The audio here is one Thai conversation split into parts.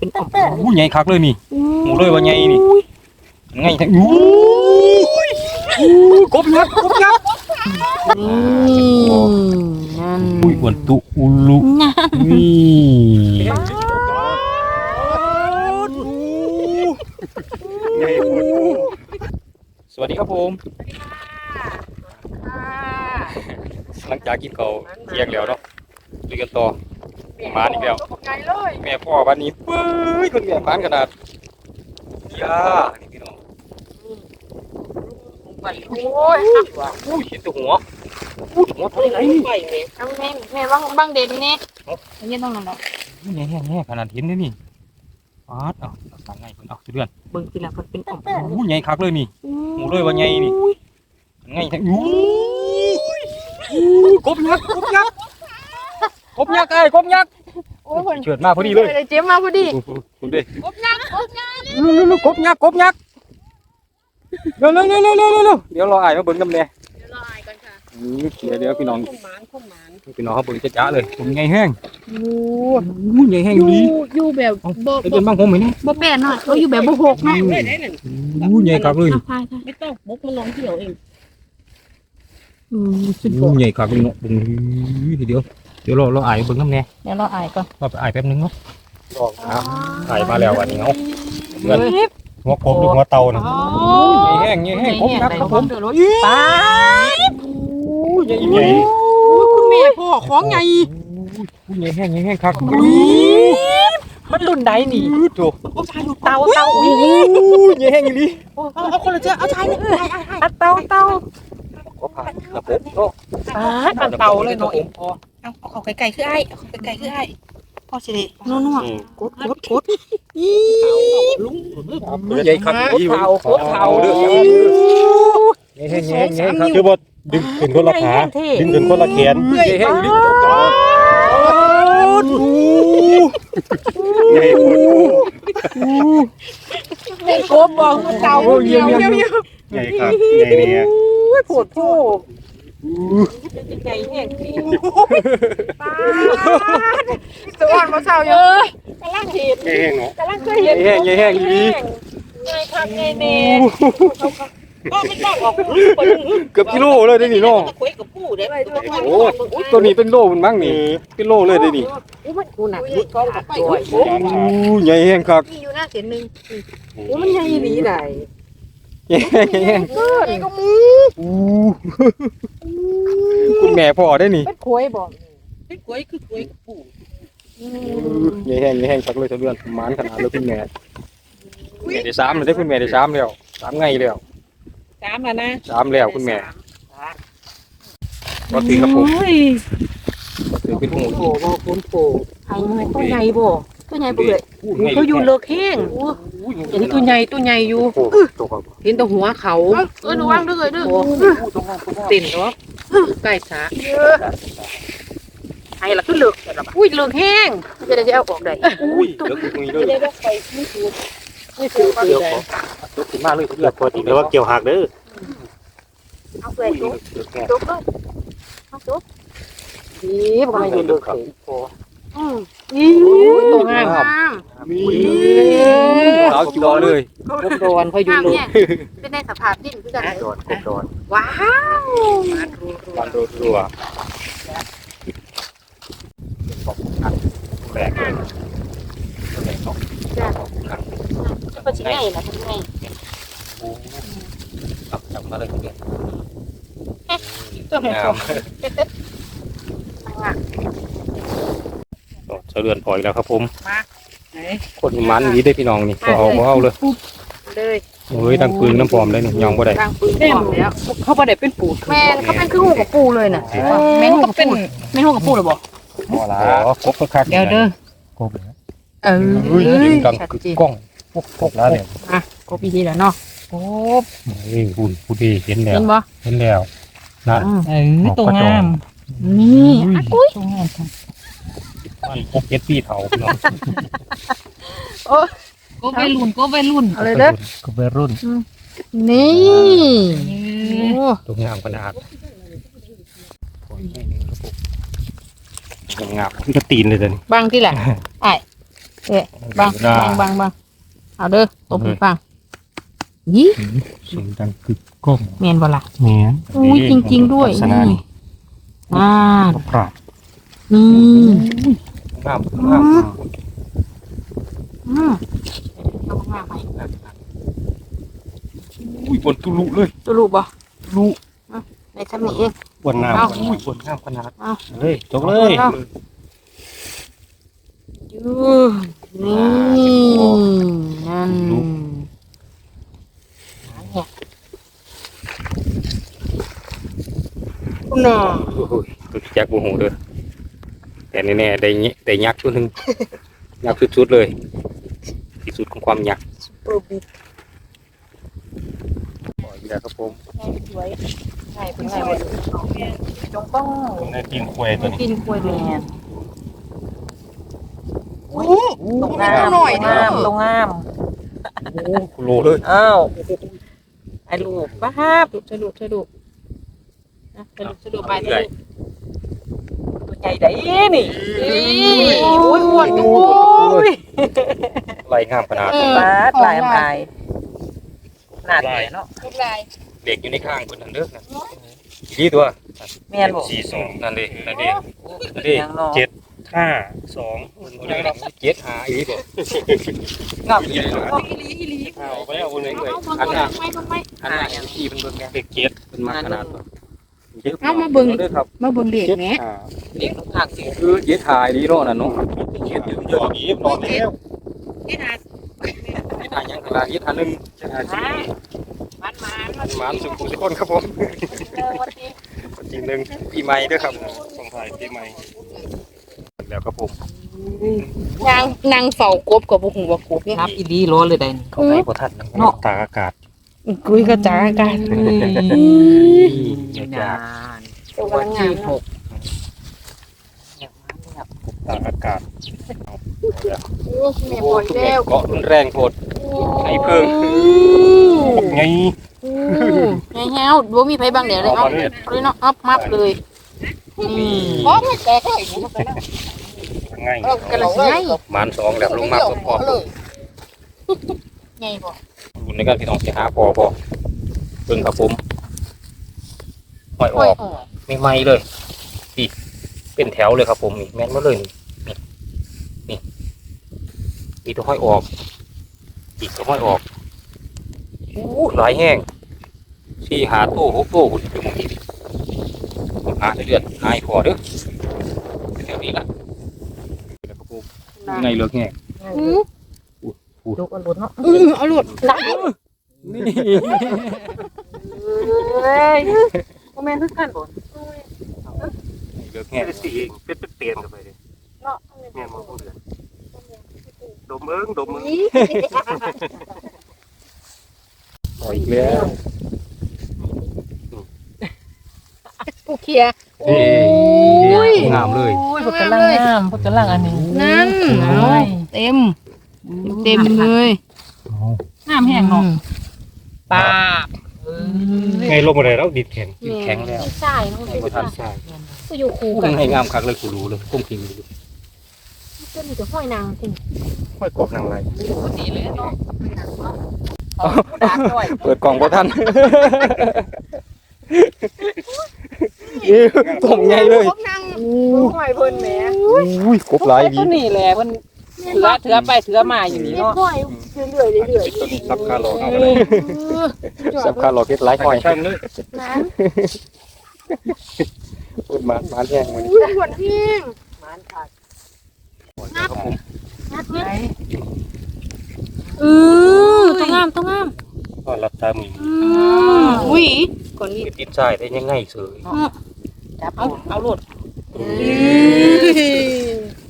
เป็นอ่อมอู้ใหญ่คักเลยนี่หมูเลยว่าใหญ่นี่ไงทั้งอู้ยอู้กบยักษ์กบยักษ์นี่นั่นอุ้ยอ้วนตุอุลุนี่สวัสดีครับผมหลังจากกินข้าวเที่ยงแล้วเนาะลุยกันต่อ หมาอีกแล้ว ไงเลยแม่พ่อวันนี้เฮ้ยคนแม่บ้านขนาดยานี่พี่น้องโอ้ยอุ้ยเห็นแตัวหัวอู้หัวตัวไหนนี่เอาแม่แม่บ้างบ้างเด่นนี่นี่ต้องนั่นแหละแง่แง่แง่ขนาดเห็นเลยนี่ปาดเอาสั่งไงคนเอาสิเดือนเบิ่งทีละคนเป็นอ่อมอู้ใหญ่คักเลยนี่หมูเลยว่าใหญ่นี่ไงทั้งอู้ยอู้กบยักษ์กบยักษ์ก บยักษ์ไอ้ยกบยักษ์โอ้ยคนเฉิดมาพอดีเลยเจ๊มาพอดีคุณเด้กบยักษ์กบยักษ์ลูลูลูกบยักษ์กบยักษ์เร็วเร็วเร็วเร็วเร็วเร็วเดี๋ยวรอไอ้ายมาเบิ่งกันแน่เดี๋ยวรออายก่อนค่ะอืมเดี๋ยวเดี๋ยวพี่น้องคุ้มหมานคุ้มหมานพี่น้องเขาเบิ่งจ้าๆเลยผมใหญ่แห้งโอ้อู้ใหญ่แห้งอยู่ดีอยู่แบบบ่ไอ้เป็นบ้างผมไหมเนี่ยบ่แปนหน่อยเขาอยู่แบบบ่หกเนาะอู้ใหญ่คักเลยพายค่ะไม่ต้องมุกมันลงเที่ยวเองอืมสุดยออู้ดใหญ่คักเลยเนาะเบิ่งทีเดียวเดี๋ยวรอรอไอ้ายเบิ่งกันแน่เดี๋ยวรออายก่อนรอไปไอ้ายแป๊บนึงเนาะรอครับไอ้ายมาแล้ววันนี้เนาะเงินหัวกบหรือหัวเตานะอ๋อใหญ่แห้งใหญ่แห้งกบยักษ์ครับผมเดือดร้อนไปอู้ใหญ่ใหญ่คุณแม่พ่อของไงอู้ใหญ่แห้งใหญ่แห้งคักมันรุ่นใดนี่อู้โถโอ้ชายอยู่เตาเตาอุ้ยอู้ใหญ่แห้งอยู่ดีเอาเอาคนละเจ้าเอาชายนี่ไอ้ไอ้ไอ้เตาเตาก็ผ่านครับผมโอ้อ่าปันเตาเลยเนาะผมเอา เอาเขาไก่ๆคือไอ้เอาเขาไก่ๆคือไอ้พ่อสิได้นัวนัวกดกดกดใหญ่คักโคตรเทาโคตรเทาเด้อใหญ่แห้งใหญ่แห้งใหญ่ครับคือบ่ดึงขึ้นคนละขาดึงขึ้นคนละแขนใหญ่แห้งอยู่ดีใหญ่โคตรเป็นโคบบอกเตาเดียวเดียวใหญ่ครับใหญ่เนี่ยปวดโผ ไก่แห้งป้าสว่างมาเช้าเยอะกำลังเห็นแห้งเนาะกำลังเคยเห็นแห้งแห้งดีไงครับไงเน่ก็ไม่ต้องออกเกือบกิโลเลยได้นี่เนาะคุยกับผู้ได้ไหมโอ้ตัวนี้เป็นโลมันมั้งนี่เป็นโลเลยได้นี่มันกูหนักกองกับตัวอู้ใหญ่แห้งคักมีอยู่หน้าเส้นหนึ่งโอ้มันใหญ่ดีไหน ใหญ่แห้งใหญ่แห้งเกินก็มีอู้คุณแม่พ่อได้นี่เป็นคุยบอกเป็นคุยคือคุยกับผู้ใหญ่แห้งใหญ่แห้งคักเลยทะเบียนหมานขนาดเลยคุณแม่แม่ได้สามเลยได้คุณแม่ได้สามแล้วสามไงแล้วสามแล้วนะสามแล้วคุณแม่ก็ถือครับผมก็ถือเป็นหูโผล่บ่คุณโผล่ไอ้ตัวใหญ่บ่ ตัวใหญ่ปุ๊บเลยเขาอยู่เลิกแห้งอันนี้ตัวใหญ่ตัวใหญ่อยู่โอ้ตัวครับเห็นแตัวหัวเขาเออหนูวางด้วยเลยด้วยโอ้เต็มเนาะใกล้สาไอ้ละก็เลิกอุ้ยเลิกแห้งจะได้จะเอาออกได้อุ้ยเดี๋ยวคุณนี่เลยได้ว่าไปไม่ถูกไม่ถูกเดี๋ยวขอเดี๋ยวถึงมาเลยเลือกปกติแล้วว่าเกี่ยวหักเด้อเอาไปจุ๊บเดี๋ยวแค่จุ๊บเลยเอาจุ๊บนี่พอมาอยู่เลิกแห้งอืม นี่ตัวงามงามขาวจัวเลยรบโดนพออยู่งามเลิกเนี่ยเป็นในสภาพดินคือกันโดนกบโดนว้าวการโดนรัวขอบคุณครับแบกเลยแบกสองขอบคุณครับก็ชิ้นใหญ่นะชิ้นใหญ่โอ้จับจับมาเลยคุณเดียวตัวแม่งา สอมงเฉลือนปล่อยแล้วครับผมไหนคนมันนี้ได้พี่น้องนี่ก็เอาบ่เอาเลยเลยโอ้ยตั้งปืนน้ำปลอมเลยนี่ยองบ่ได้กลางปืนพร้อมแล้วเขาบ่ได้เป็นปูดแม่นเขาเป็นคือหูกับปูเลยน่ะแม่นหูกับปูแม่นหูกับปูเลยบ่พอละกบคักเดี๋ยวเด้อกบเออเฮ้ยยิงดังชัดคืเจนอกล้องพวกพวกแล้วเนี่ยกบอีดีแล้วเนาะกบเฮ้ยคุณผู้ดีเห็นแล้วเห็นบ่เห็นแล้วนั่นเออตัวงามนี่อะกุ้ยตัวงาม มันพกเจ็ดปีเถาพี่น้องก็ไปรุ่นก็ไปรุ่นเอาเลยเด้อก็เป็นรุ่น นี่โอ้ตัวงามขนาดงามขึ้นกระตีนเลยเดี๋ยวนี้บางที่แหละไอ้เอ๊ะบังบังบังบังเอาเด้อตบหูฟังยี่เสียงดังกึกก้องแมนบ่ล่ะแหมอุ้ยจริง ๆ ด้วยลักษณะนี่นี่อ่าปราดนี่ งามงามอืมเอามากไปอุ้ยฝนตุลุเลยตัวลูกบ่ลุในทำนี้เองบนน้เอาอุ้ยฝนงามขนาดำเฮ้ยจกเลยเอายูนี่นั่นคุณน่ะโอ้ยตัวจักบูหูเด้อ แต่แน่ๆได้เงี้ยได้ยักษ์ตัวหนึงยักษ์สุดๆเลยที่สุดของความยักษ์เปิดบิดขออีกแล้วครับผมสวยใช่เป็นไงวะจงต้องในทีมควยตัวนี้กินกล้วยแมนตรงงามตรงงามตรงงามโลเลยอ้าวไอ้ลูกป้าบสะดุดสะดุดนะสะดุดสะดุดไปสะดุดตัว ใหญ่ได้นี่โอ้ยอ้วนโอ้ยไหลงามขนาดเออป้าดลายอำลายหนาดเลยเนาะลายเด็กอยู่ในข้างคนนั้นเด้อนั่นดีตัวแม่นบ่สี่สองนั่นดินั่นดินั่นดิยังเจ็ดห้าสองเจ็ดหาอีบ่งามอีกเอาไปเอาคนนี้เลยอันน่ะอันน่ะที่เพิ่นเบิ่งแน่เด็กเจ็ดเพิ่นมาขนาดบ่ เอามาเบิ่งเด้อครับมาเบิ่งเด็กแหมอ่าเด็กหักสิคือเจ็ดหายดีเนาะนั่นเนาะเจ็ดยอดอีฟนอนแล้วเจ็ดหายังขนาดเจ็ดหาหนึงเจ็ดห้าสี่มันมาหมานสุขุทุกคนครับผมเออวันนี้จริงหนึงปีใหม่เด้อครับส่งท้ายปีใหม่แล้วครับผมนางนางเฝ้ากบกับบ่ฮู้ว่ากบเนี่ยนับอีดีโลเลยได้นี่เขาให้บ่ทันนะเนาะตากอากาศ กุยกระจายกันอย่านาจ้านตัววันงาที่มหกตากอากาศโอ้แม่ปล่อยแล้วเกาะรุนแรงโพดไอ้เพิ่งไงไงแฮวบ่มีไผบางเดี๋ยวเลยเอาเลยเนาะอัพมับเลยนี่บ่ไม่แตกเลยไงกระสิไงหมานสองแล้วลงมาพร้อมไงบ่ๆ บุญในการพี่น้องสิหาพอพอเบิ่งครับผมห้อยอโอ้อยกไม่ไหม้เลยนี่เป็นแถวเลยครับผมนี่แม่นมาเลยนี่นี่นี่ตัวห้อยออกอีกตัวห้อยออกอู้หลายแห้งสี่หาโต้หกโต้หุ่นอยู่หมองนี้หาเดือนหายพอเด้อแถวนี้ละแล้วครับผมยังไงเลือกแห้งอือ ลูกอันรุนเนาะอือเอาหลุดหลังนี่เฮ้ยบ่แม่นคือกันบ่เลือกแง่แห้งสี่เป็นเปลี่ยนกันไปเลยเนาะแง่มาพูดเลยดมเอิงดมเอิงต่ออีกแล้วผู้เคลียร์เอ้ยงามเลยโอ้ยพวกกำลังงามพวกกำลังอันนี้นั่นโอ้เอายเต็ม เต็มเลยงามแห้งเนาะปาบเออไงลงมาเลยแล้วดิดแข็งแข็งแล้วใช่มันไม่ทันใช่ก็อยู่คู่กูกันให้งามคักเลยกูรู้เลยกุ้งพิงอยู่ก็มีแต่ห้อยนางจริงห้อยกบนางไรปกติเลยเนาะเอาดาบด้วยเปิดกล่องบ่ทันต้มใหญ่เลยนางห้อยเพิ่นแหมอุ้ยกบหลายวีตัวนี้แหละเพิ่นเถือเถือไปเถือมาอยู่นี่เนาะห้อยเรื่อยๆเรื่อยตัวนี้ซับคาร์ลเอาๆไปเลยเออซับคาร์ลเพชรหลายหอยช่างเลยนะพูดมามาแห้งมันอุ้ยหวานพิงมันขาดครับผมนัดเนี่ยเออต้องงามต้องงามก็รับตามืออืมอุ้ยก่อนนี้ติดใส่ได้ยังไงเสยจับเอาเอาโลดมามา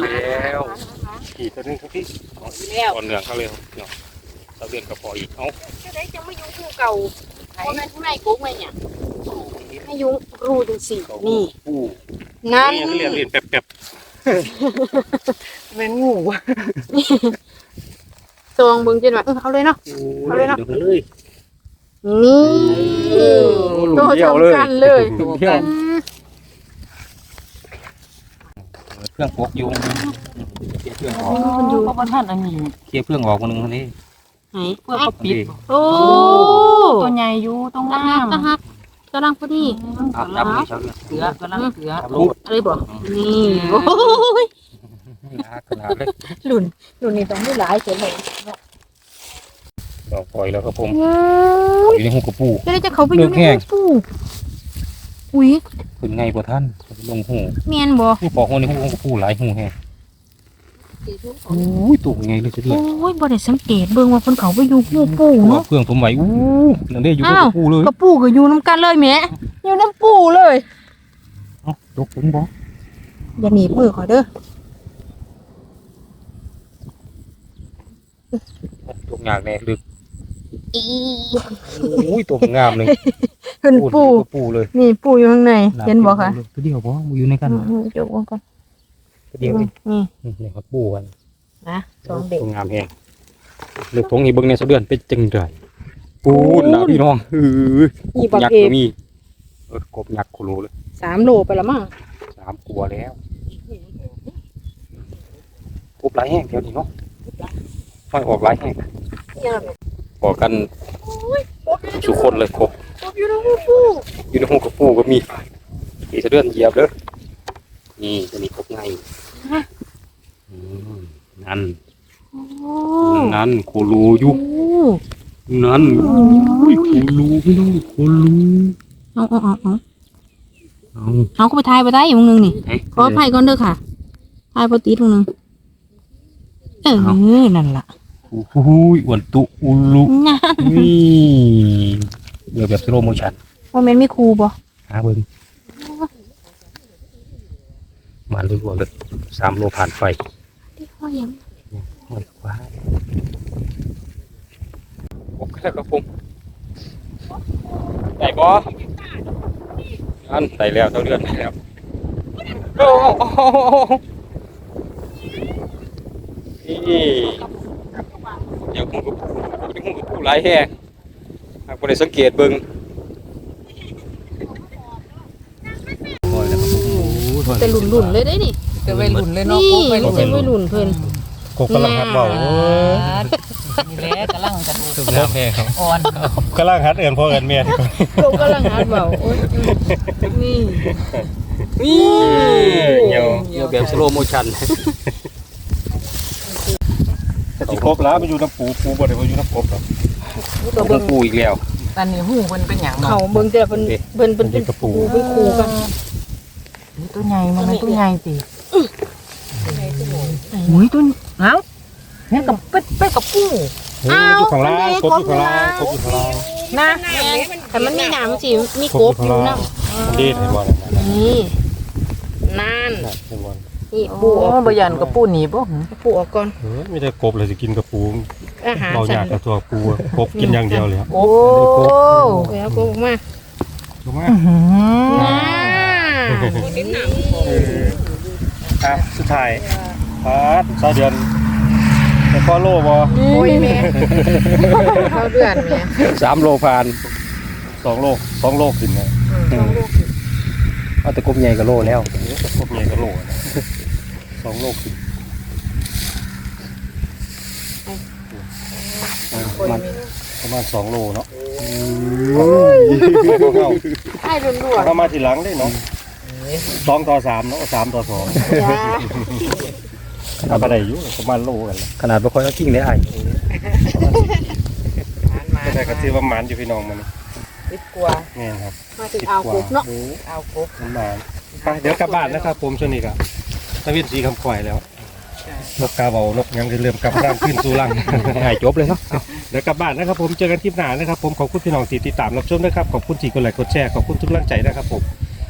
แล้วขี่ตัวนึงครับพี่แล้วก่อนเนืองเขาเลยเนาะเราเรียนกับพออีกเอ้าจะได้จะไม่ยุ่งคู่เก่าเพราะนั่นไม่กุ๊กไหมเนี่ยไม่ยุ่งรูจังสี่นี่อู้นั่นนี่เรียนเรียนแป๊บแม่นงูตวงเบึงจนว่าเออเอาเลยเนาะเอาเลยเนาะดูเลยนี่หลุตัวมเดียวเลยสำคัญเลยหลุมเดียวอืม เครื่องปกอยู่เคลียร์เครื่องออกมันอยู่เพราะว่าท่านอันนี้เคลียร์เครื่องออกคนหนึงคนนี้ไหนเพื่อเขาปิดโอ้ตัวใหญ่อยู่ตรงตะน้ฮักตะฮักกำลังพอดีอะจับเลยเช้าเดือนำเสือกำลังเสือจับลูกอะไรบอกนี่โอ้ยขนาดเลยหลุนหลุนนี่ต้องไม่หลายเสียเลยดอกปล่อยแล้วครับผมโอ้ยอยู่ในหูกระปูจะได้จะเขาไปอยู่ในเลือกแห้งตู้ อุ้ยขึ้นไงบ่ท่านลงหูเมียนบ่ผู้ปอกคนในหูกระปูหลายหูแฮะโอ้ยตุ่ไงเลยจะเดือโอ้ยบ่ได้สังเกตเบิ่งว่าคนเขาไปอยู่หูปูเอาเนาะเครื่องผมไหวอู้นั่นได้อยู่กับอ้าวกระปูเลยกระปูก็อยู่น้ำกันเลยแหม่อยู่น้ำปูเลยเอ้าตกถึงบ่อย่าหนีบมือขอเด้อตกยากแน่ลึกโอ้ยตกงามเลย เห็นปูกระปูเลย นี่ปูอยู่ข้างใน เห็นบ่คะตัวเดียวบ่อยู่ในกันอืมๆเดี๋ยวก่อนก่อนตัวเดียวเองนี่นี่ครับปูกันนะสองเด็กตกงามแฮงเลือกทงนี้เบิ่งในสะเดือนเป็นจังไดปูนนะพี่น้องเออนี่บักยักเอษ์ฟก็มีเออกบยักษ์โคโลเลยสามโลไปละมั้งสามกลัวแล้วกบหลายแห้งเดี๋ยวนี้เนาะค่อยออกหลายแห้งบอกกันทุกคนเลยกบก บอยู่ในหูปูอยู่ในหูกระปูก็มีอีสะเดือนเหยียบเด้อนี่ตัวนี้กบไงอืมนั่นโอ้นั่นโคโลอยู่โอ้นั่นอุ้ยโคโลพี่น้องโคโลเอาเอาเอาเอาเอาเอาก็ไปทายไปได้อยู่วงหนึงนี่เฮ้ยขออภัยก่อนเด้อค่ะทายพอตีตรงนึงเออนั่นล่ะโอ้โหอ้วนตุอุลุนะนี่ เดี๋ยวแบบสโลโมชั่นโมเมนต์มีครูบ่หาเบิ่งมาเลยว่าเลยสามโลผ่านไฟที่พ่อยังโอ้ยว้าโอเคครับผมได้บ่อันได้แล้วเท่าเดือนได้แล้วโอ้โหนี่เดี๋ยวผมก็พูดผมก็พูดหลายแห่ง หากบ่ได้สังเกตเบิ่งโอ้ยแล้วครับผมโอ้ยแต่หลุ่นๆเลยได้นี่จะไปหลุนเลยเนาะนี่โค้งไปหมัลุนนจะไม่หลุ่นเพิ่น กบกำลังหัดเบานี่แหละกำลังจะดูสุดแล้วแพ้ครับอ่อนกำลังหัดเอื่นพ่อเอื่นเมียเขากำลังหาเบาโอ้ยนี่ นี่เหี่ยวเหี่ยวแบบสโลโมชั่นแต่ที่ครบแล้วมันอยู่น้ำปูปูบ่ได้มาอยู่น้ำกบหรอก ตัวเบิ่งปูอีกแล้วตอนนี้หูเพิ่นเป็นหยังเขาเนาเบิ่งแต่เพิ่นเพิ่นเพิ่นเป็นครูเป็นครูกันนี่ตัวใหญ่มันเป็นตัวใหญ่สิอุ้ยตัวเอ้าเนี่ยกับเป็ดเป็ดกับปูอ้าวข้างล่างกบอยู่ข้างล่างกบอยู่ข้างล่านะแต่มันมีหนามสิมีกบอยู่นำมันดีเห็นบ่นี่นั่นเห็นบ่ นี่ปูปูออกบ่ยันกับปูหนีบ่ปูออกก่อนเออมีแต่กบเลยสิกินกับปูอาหารเราอยากกับตัวปูอะกบกินอย่างเดียวเลยครับโอ้แล้วกบออกมาถูกไหมน่าครับสุดท้ายพาดซาเดือนแต่ก็โลบ่โอ้ยแม่เขาเดือนแม่สามโลผ่านสองโลสองโลขึ้นนะเอาแต่กบใหญ่ก็โลแล้วกบใหญ่ก็ โลนะสองโลขึ้นมันประมาณสองโลเนาะไอ้รุนรัวเรามาทีหลังได้เนาะสองต่อสามเนาะสามต่อสองจ้าเอาไปได้อยู่ประมาณโลกันแล้วขนาดบ่ค่อยเอาทิ้งได้อ้ายก็ได้ก็ซื้อประมาณอยู่พี่น้องมันติดกลัวนี่ครับมาถึงอ่าวกบเนาะโอ้เอากบประมาณ ไปเดี๋ยวกลับบ้านนะครับผมช่วงนี้ก็ตะวินสีคำข่อยแล้ว นกกาเบานกยังเริ่มกลับร่างขึ้นสู่รังง่ายจบเลยเนาะเดี๋ยวกลับบ้านนะครับผมเจอกันคลิปหน้านะครับผมขอบคุณพี่น้องที่ติดตามรับชมนะครับขอบคุณที่กดไลค์กดแชร์ขอบคุณทุกกำลังใจนะครับผม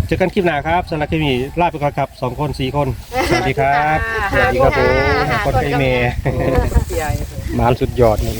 เจอกันคลิปหน้าครับสำหรับคลิปนี้ลาไปก่อนครับสองคนสี่คนสวัสดีครับสวัสดีครับผมคนไอเมย์เสียมานสุดยอดนี่